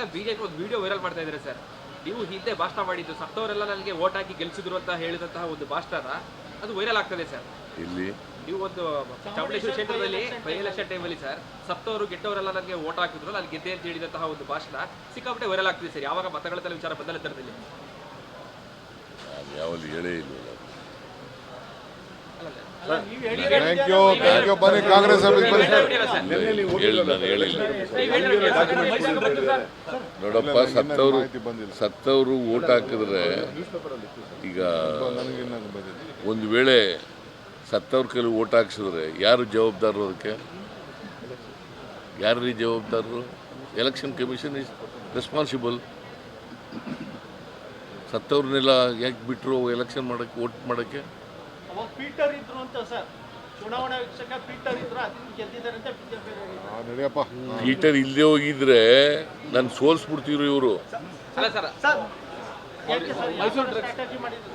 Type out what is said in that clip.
ಈಗ ಬಿಜೆಪಿ ಒಂದು video viral ಮಾಡ್ತಾ ಇದ್ದಾರೆ ಸರ್. ನೀವು ಹಿಂದೆ ಭಾಷಣ ಮಾಡಿದ್ದು ಸತ್ತವರೆಲ್ಲ ನನಗೆ ಓಟ್ ಹಾಕಿ ಗೆಲ್ಸಿದ್ರು ಅಂತ ಹೇಳಿದಂತಹ ಒಂದು ಭಾಷಣ ಅದು ವೈರಲ್ ಆಗ್ತದೆ ಸರ್. ಇಲ್ಲಿ ನೀವು ಒಂದು ಚಾಮುಂಡೇಶ್ವರಿ ಕ್ಷೇತ್ರದಲ್ಲಿ ಬೈ ಎಲೆಕ್ಷನ್ ಟೈಮಲ್ಲಿ ಸರ್ ಸತ್ತವರು ಗೆಟ್ಟವರೆಲ್ಲ ನನಗೆ ಓಟ್ ಹಾಕಿದ್ರು ಅಲ್ಲಿ ಗೆದ್ದೆ ಅಂತ ಹೇಳಿದಂತಹ ಒಂದು ಭಾಷಣ ಸಿಕ್ಕಾಪಟ್ಟೆ ವೈರಲ್ ಆಗ್ತದೆ ಸರ್. ಯಾವಾಗ ಮತಗಳ ವಿಚಾರ ಬಂದಲ್ಲ ತರದಲ್ಲಿ ಯಾವಲ್ಲಿ ಹೇಳೇ ಇಲ್ವಲ್ಲ. ನೋಡಪ್ಪ, ಸತ್ತವರು ಸತ್ತವರು ಓಟ್ ಹಾಕಿದ್ರೆ ಈಗ ಒಂದು ವೇಳೆ ಸತ್ತವ್ರ ಕೈಲಿ ಓಟ್ ಹಾಕ್ಸಿದ್ರೆ ಯಾರು ಜವಾಬ್ದಾರರು ಅದಕ್ಕೆ? ಯಾರ್ರೀ ಜವಾಬ್ದಾರರು? ಎಲೆಕ್ಷನ್ ಕಮಿಷನ್ ಇಸ್ ರೆಸ್ಪಾನ್ಸಿಬಲ್ ಸತ್ತವ್ರನ್ನೆಲ್ಲ ಯಾಕೆ ಬಿಟ್ಟರು ಎಲೆಕ್ಷನ್ ಮಾಡೋಕ್ಕೆ ವೋಟ್ ಮಾಡೋಕ್ಕೆ? ಅವಾಗ ಪೀಟರ್ ಇದ್ರು ಅಂತ ಸರ್. ಚುನಾವಣಾ ವೀಕ್ಷಕ ಪೀಟರ್ ಇದ್ರು ಅದನ್ನ ಗೆದ್ದಿದ್ದಾರೆ ಅಂತ ಬಿಜೆಪಿ ಆ, ನಡಿಯಪ್ಪ. ಹೀಟರ್ ಇಲ್ಲದೆ ಹೋಗಿದ್ರೆ ನಾನು ಸೋಲ್ಸ್ಬಿಡ್ತಿದ್ರು ಇವರು. ಅಲ್ಲ ಸರ್ ಮೈಸೂರು ಸ್ಟ್ರಾಟಜಿ ಮಾಡಿದ್ರು